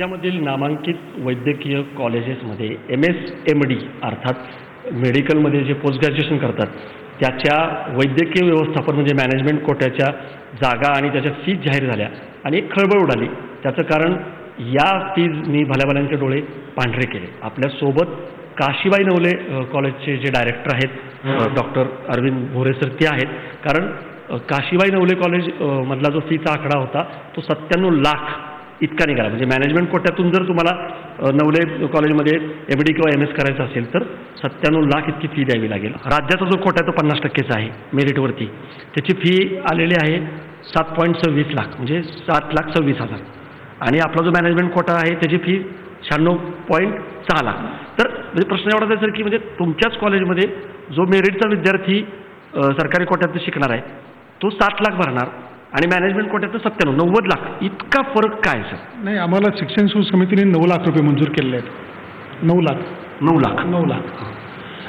राज्यामधील नामांकित वैद्यकीय कॉलेजेसमध्ये एम एस एम डी अर्थात मेडिकलमध्ये जे पोस्ट ग्रॅज्युएशन करतात त्याच्या वैद्यकीय व्यवस्थापन म्हणजे मॅनेजमेंट कोट्याच्या जागा आणि त्याच्या फीज जाहीर झाल्या आणि एक खळबळ उडाली. त्याचं कारण या फीजनी भल्याभल्यांचे डोळे पांढरे केले. आपल्यासोबत काशीबाई नवले कॉलेजचे जे डायरेक्टर आहेत डॉक्टर अरविंद भोरे सर ते आहेत. कारण काशीबाई नवले कॉलेज मधला जो फीचा आकडा होता तो सत्त्याण्णव लाख इतका निघाला. म्हणजे मॅनेजमेंट कोट्यातून जर तुम्हाला नवले कॉलेजमध्ये एम डी किंवा एम एस करायचं असेल तर सत्त्याण्णव लाख इतकी फी द्यावी लागेल. राज्याचा जो कोटा तो पन्नास टक्केचा आहे मेरिटवरती त्याची फी आलेली आहे सात पॉईंट सव्वीस लाख म्हणजे सात लाख सव्वीस हजार. आणि आपला जो मॅनेजमेंट कोटा आहे त्याची फी शहाण्णव पॉईंट सहा लाख. तर म्हणजे प्रश्न एवढाच आहे सर की म्हणजे तुमच्याच कॉलेजमध्ये जो मेरिटचा विद्यार्थी सरकारी कोट्यात शिकणार आहे तो सात लाख भरणार. आणि मॅनेजमेंट कोट्यात सत्त्याण्णव नव्वद लाख. इतका फरक काय सर? नाही आम्हाला शिक्षण सुरू समितीने नऊ लाख रुपये मंजूर केलेले आहेत. नऊ लाख. नऊ लाख. नऊ लाख.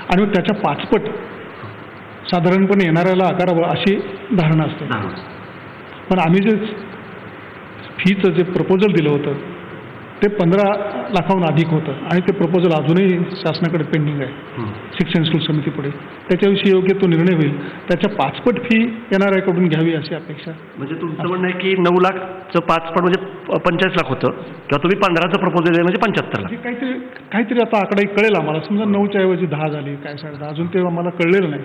आणि मग त्याच्या पाचपट साधारणपणे येणाऱ्याला आकारावं अशी धारणा असते. पण आम्ही जे फीचं जे प्रपोजल दिलं होतं ते पंधरा लाखाहून अधिक होतं. आणि ते प्रपोजल अजूनही शासनाकडे पेंडिंग आहे. शिक्षण शुल्क समितीपुढे त्याच्याविषयी योग्य तो निर्णय होईल. त्याच्या पाचपट फी येणाऱ्याकडून घ्यावी अशी अपेक्षा. म्हणजे तुमचं म्हणणं आहे की नऊ लाखचं पाच पण म्हणजे प- पंचेचाळीस लाख होतं. किंवा तुम्ही पंधराचं प्रपोजल आहे म्हणजे पंच्याहत्तर लाख. हे काहीतरी काहीतरी आता आकडा कळेल आम्हाला. समजा नऊच्या ऐवजी दहा झाली काय साडे दहा. अजून ते आम्हाला कळलेलं नाही.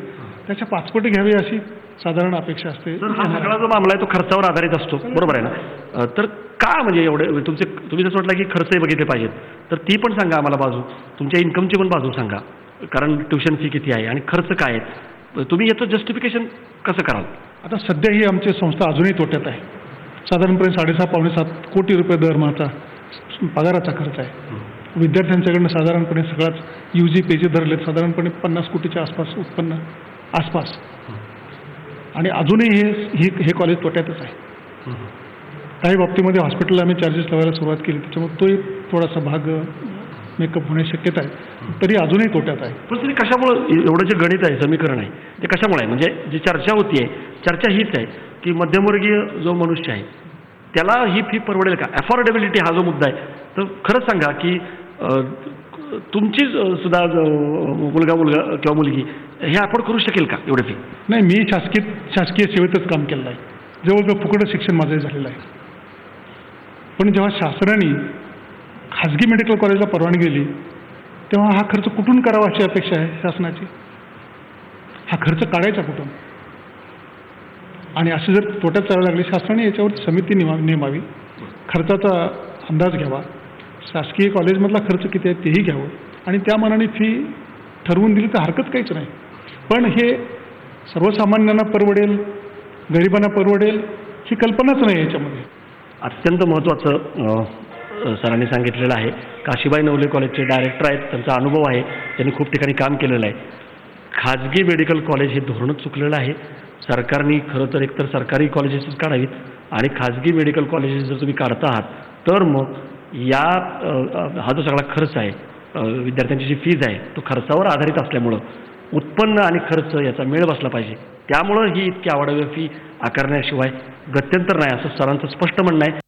त्याच्या पाचपट घ्यावी अशी साधारण अपेक्षा असते हा सगळा जो मामला आहे तो खर्चावर आधारित असतो. बरोबर. आहे ना? तर का म्हणजे एवढे? तुमचे तुम्ही जसं म्हटलं की खर्चही बघितले पाहिजेत. तर ती पण सांगा आम्हाला बाजू. तुमच्या इन्कमची पण बाजू सांगा. कारण ट्युशन फी किती आहे आणि खर्च काय आहे? तुम्ही याचं जस्टिफिकेशन कसं कराल? आता सध्या ही आमची संस्था अजूनही तोट्यात आहे. साधारणपणे साडेसहा पावणे सात कोटी रुपये दरमहाचा पगाराचा खर्च आहे. विद्यार्थ्यांच्याकडनं साधारणपणे सगळाच यू जी पेजी धरलेत साधारणपणे पन्नास कोटीच्या आसपास उत्पन्न आसपास. आणि अजूनही ही हे कॉलेज तोट्यातच आहे. काही बाबतीमध्ये हॉस्पिटलला आम्ही चार्जेस लावायला सुरुवात केली. त्याच्यामुळे तोही थोडासा भाग मेकअप होण्याची शक्यता आहे. तरी अजूनही तोट्यात आहे. पण तरी कशामुळं एवढं जे गणित आहे समीकरण आहे ते कशामुळे आहे? म्हणजे जी चर्चा होती आहे चर्चा हीच आहे की मध्यमवर्गीय जो मनुष्य आहे त्याला ही फी परवडेल का? अफोर्डेबिलिटी हा जो मुद्दा आहे तर खरंच सांगा की तुमची सुद्धा मुलगा मुलगा किंवा मुलगी हे अफोर्ड करू शकेल का एवढी फी नाही मी शासकीय शासकीय सेवेतच काम केलेलं आहे. जवळजवळ फुकट शिक्षण माझं झालेलं आहे. पण जेव्हा शासनाने खाजगी मेडिकल कॉलेजला परवानगी दिली तेव्हा हा खर्च कुठून करावा अशी अपेक्षा आहे शासनाची? हा खर्च काढायचा कुठून? आणि असे जर तोट्यात चालायला लागले शासनाने याच्यावर समिती निमा नेमावी. खर्चाचा अंदाज घ्यावा. शासकीय कॉलेजमधला खर्च किती आहे तेही घ्यावं. आणि त्या मनाने फी ठरवून दिली तर हरकत काहीच नाही. पण हे सर्वसामान्यांना परवडेल गरिबांना परवडेल ही कल्पनाच नाही याच्यामध्ये. अत्यंत महत्त्वाचं सरांनी सांगितलेलं आहे. काशीबाई नवले कॉलेजचे डायरेक्टर आहेत त्यांचा अनुभव आहे त्यांनी खूप ठिकाणी काम केलेलं आहे. खाजगी मेडिकल कॉलेज हे धोरणच चुकलेलं आहे. सरकारने खरं तर एकतर सरकारी कॉलेजेसच काढावीत आणि खाजगी मेडिकल कॉलेजेस जर तुम्ही काढता आहात तर मग या हा जो सगळा खर्च आहे विद्यार्थ्यांची जी फीज आहे तो खर्चावर आधारित असल्यामुळं उत्पन्न आणि खर्च याचा मेळ बसला पाहिजे. त्यामुळं ही इतकी आवडावी फी आकारण्याशिवाय गत्यंतर नाही असं सरांचं स्पष्ट म्हणणं आहे.